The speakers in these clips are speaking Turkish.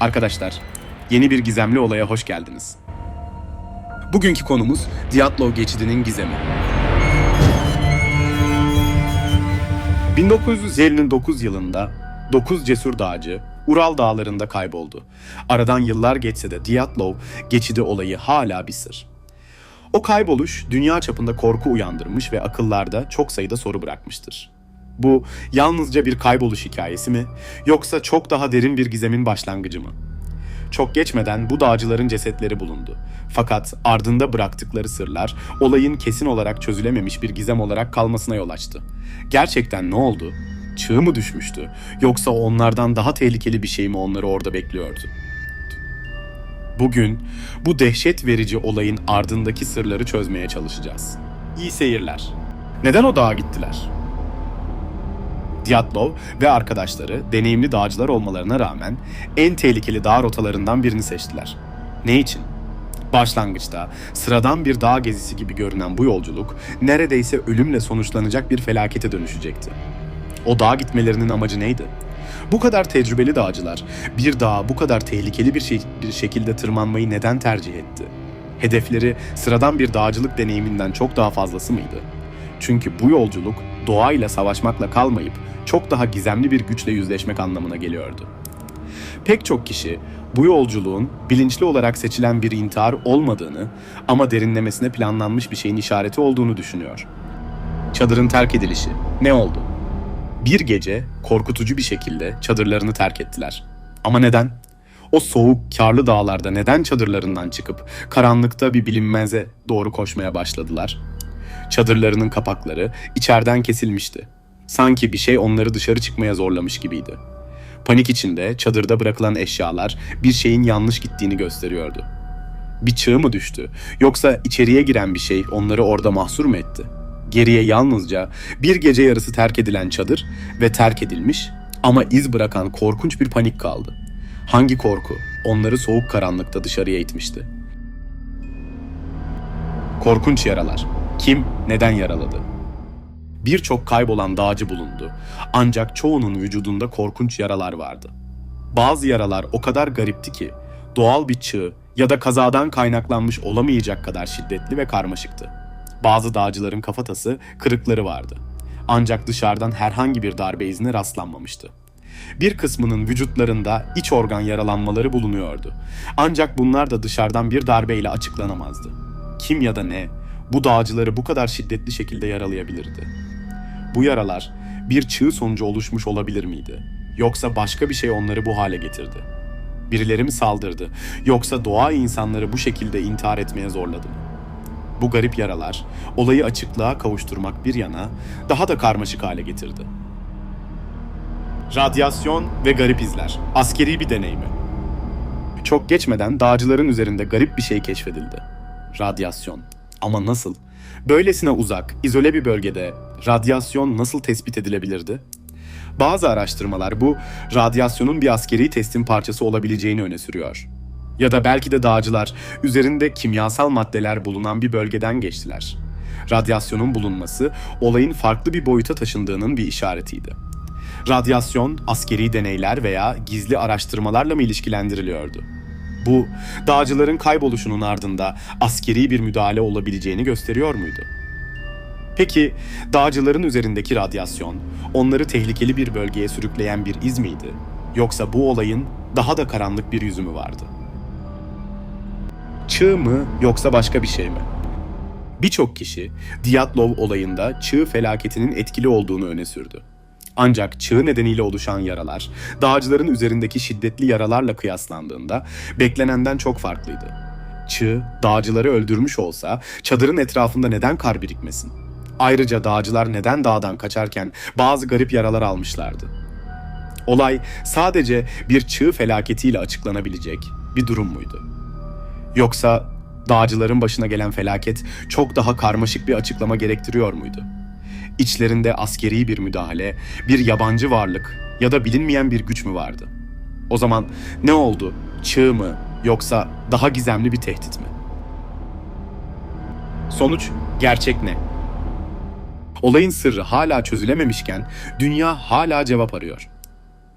Arkadaşlar, yeni bir gizemli olaya hoş geldiniz. Bugünkü konumuz Diatlov geçidinin gizemi. 1959 yılında 9 cesur dağcı Ural dağlarında kayboldu. Aradan yıllar geçse de Diatlov geçidi olayı hala bir sır. O kayboluş dünya çapında korku uyandırmış ve akıllarda çok sayıda soru bırakmıştır. Bu yalnızca bir kayboluş hikayesi mi yoksa çok daha derin bir gizemin başlangıcı mı? Çok geçmeden bu dağcıların cesetleri bulundu. Fakat ardında bıraktıkları sırlar olayın kesin olarak çözülememiş bir gizem olarak kalmasına yol açtı. Gerçekten ne oldu? Çığ mı düşmüştü? Yoksa onlardan daha tehlikeli bir şey mi onları orada bekliyordu? Bugün bu dehşet verici olayın ardındaki sırları çözmeye çalışacağız. İyi seyirler. Neden o dağa gittiler? Diatlov ve arkadaşları deneyimli dağcılar olmalarına rağmen en tehlikeli dağ rotalarından birini seçtiler. Ne için? Başlangıçta sıradan bir dağ gezisi gibi görünen bu yolculuk neredeyse ölümle sonuçlanacak bir felakete dönüşecekti. O dağa gitmelerinin amacı neydi? Bu kadar tecrübeli dağcılar bir dağa bu kadar tehlikeli bir, şey, bir şekilde tırmanmayı neden tercih etti? Hedefleri sıradan bir dağcılık deneyiminden çok daha fazlası mıydı? Çünkü bu yolculuk doğayla savaşmakla kalmayıp çok daha gizemli bir güçle yüzleşmek anlamına geliyordu. Pek çok kişi bu yolculuğun bilinçli olarak seçilen bir intihar olmadığını ama derinlemesine planlanmış bir şeyin işareti olduğunu düşünüyor. Çadırın terk edilişi ne oldu? Bir gece korkutucu bir şekilde çadırlarını terk ettiler. Ama neden? O soğuk, karlı dağlarda neden çadırlarından çıkıp karanlıkta bir bilinmeze doğru koşmaya başladılar? Çadırlarının kapakları içeriden kesilmişti. Sanki bir şey onları dışarı çıkmaya zorlamış gibiydi. Panik içinde çadırda bırakılan eşyalar bir şeyin yanlış gittiğini gösteriyordu. Bir çığ mı düştü yoksa içeriye giren bir şey onları orada mahsur mu etti? Geriye yalnızca bir gece yarısı terk edilen çadır ve terk edilmiş ama iz bırakan korkunç bir panik kaldı. Hangi korku onları soğuk karanlıkta dışarıya itmişti? Korkunç yaralar. Kim, neden yaraladı? Birçok kaybolan dağcı bulundu. Ancak çoğunun vücudunda korkunç yaralar vardı. Bazı yaralar o kadar garipti ki doğal bir çığ ya da kazadan kaynaklanmış olamayacak kadar şiddetli ve karmaşıktı. Bazı dağcıların kafatası kırıkları vardı. Ancak dışarıdan herhangi bir darbe izine rastlanmamıştı. Bir kısmının vücutlarında iç organ yaralanmaları bulunuyordu. Ancak bunlar da dışarıdan bir darbeyle açıklanamazdı. Kim ya da ne bu dağcıları bu kadar şiddetli şekilde yaralayabilirdi? Bu yaralar bir çığ sonucu oluşmuş olabilir miydi? Yoksa başka bir şey onları bu hale getirdi? Birileri mi saldırdı? Yoksa doğa insanları bu şekilde intihar etmeye zorladı mı? Bu garip yaralar olayı açıklığa kavuşturmak bir yana daha da karmaşık hale getirdi. Radyasyon ve garip izler. Askeri bir deney mi? Çok geçmeden dağcıların üzerinde garip bir şey keşfedildi. Radyasyon. Ama nasıl? Böylesine uzak, izole bir bölgede radyasyon nasıl tespit edilebilirdi? Bazı araştırmalar bu radyasyonun bir askeri testin parçası olabileceğini öne sürüyor. Ya da belki de dağcılar üzerinde kimyasal maddeler bulunan bir bölgeden geçtiler. Radyasyonun bulunması olayın farklı bir boyuta taşındığının bir işaretiydi. Radyasyon askeri deneyler veya gizli araştırmalarla mı ilişkilendiriliyordu? Bu, dağcıların kayboluşunun ardında askeri bir müdahale olabileceğini gösteriyor muydu? Peki, dağcıların üzerindeki radyasyon, onları tehlikeli bir bölgeye sürükleyen bir iz miydi? Yoksa bu olayın daha da karanlık bir yüzü mü vardı? Çığ mı yoksa başka bir şey mi? Birçok kişi Diatlov olayında çığ felaketinin etkili olduğunu öne sürdü. Ancak çığ nedeniyle oluşan yaralar, dağcıların üzerindeki şiddetli yaralarla kıyaslandığında beklenenden çok farklıydı. Çığ, dağcıları öldürmüş olsa çadırın etrafında neden kar birikmesin? Ayrıca dağcılar neden dağdan kaçarken bazı garip yaralar almışlardı? Olay sadece bir çığ felaketiyle açıklanabilecek bir durum muydu? Yoksa dağcıların başına gelen felaket çok daha karmaşık bir açıklama gerektiriyor muydu? İçlerinde askeri bir müdahale, bir yabancı varlık ya da bilinmeyen bir güç mü vardı? O zaman ne oldu? Çığ mı yoksa daha gizemli bir tehdit mi? Sonuç gerçek ne? Olayın sırrı hala çözülememişken dünya hala cevap arıyor.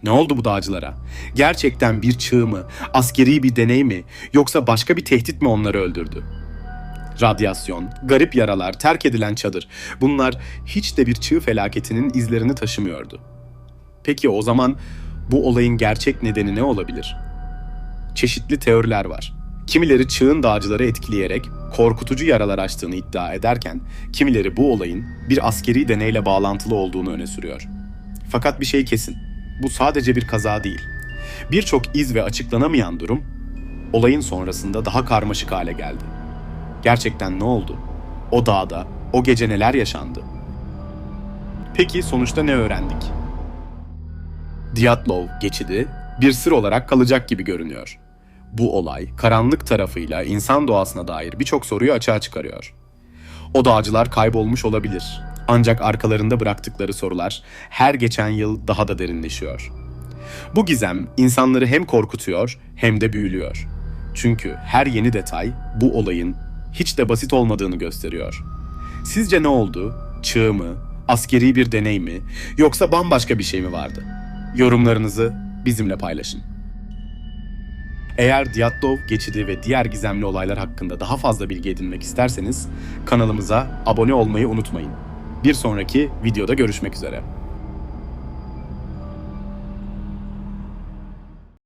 Ne oldu bu dağcılara? Gerçekten bir çığ mı, askeri bir deney mi, yoksa başka bir tehdit mi onları öldürdü? Radyasyon, garip yaralar, terk edilen çadır. Bunlar hiç de bir çığ felaketinin izlerini taşımıyordu. Peki o zaman bu olayın gerçek nedeni ne olabilir? Çeşitli teoriler var. Kimileri çığın dağcıları etkileyerek korkutucu yaralar açtığını iddia ederken, kimileri bu olayın bir askeri deneyle bağlantılı olduğunu öne sürüyor. Fakat bir şey kesin. Bu sadece bir kaza değil. Birçok iz ve açıklanamayan durum olayın sonrasında daha karmaşık hale geldi. Gerçekten ne oldu? O dağda, o gece neler yaşandı? Peki sonuçta ne öğrendik? Diatlov geçidi bir sır olarak kalacak gibi görünüyor. Bu olay karanlık tarafıyla insan doğasına dair birçok soruyu açığa çıkarıyor. O dağcılar kaybolmuş olabilir. Ancak arkalarında bıraktıkları sorular her geçen yıl daha da derinleşiyor. Bu gizem insanları hem korkutuyor hem de büyülüyor. Çünkü her yeni detay bu olayın hiç de basit olmadığını gösteriyor. Sizce ne oldu? Çığ mı? Askeri bir deney mi? Yoksa bambaşka bir şey mi vardı? Yorumlarınızı bizimle paylaşın. Eğer Diatlov geçidi ve diğer gizemli olaylar hakkında daha fazla bilgi edinmek isterseniz kanalımıza abone olmayı unutmayın. Bir sonraki videoda görüşmek üzere.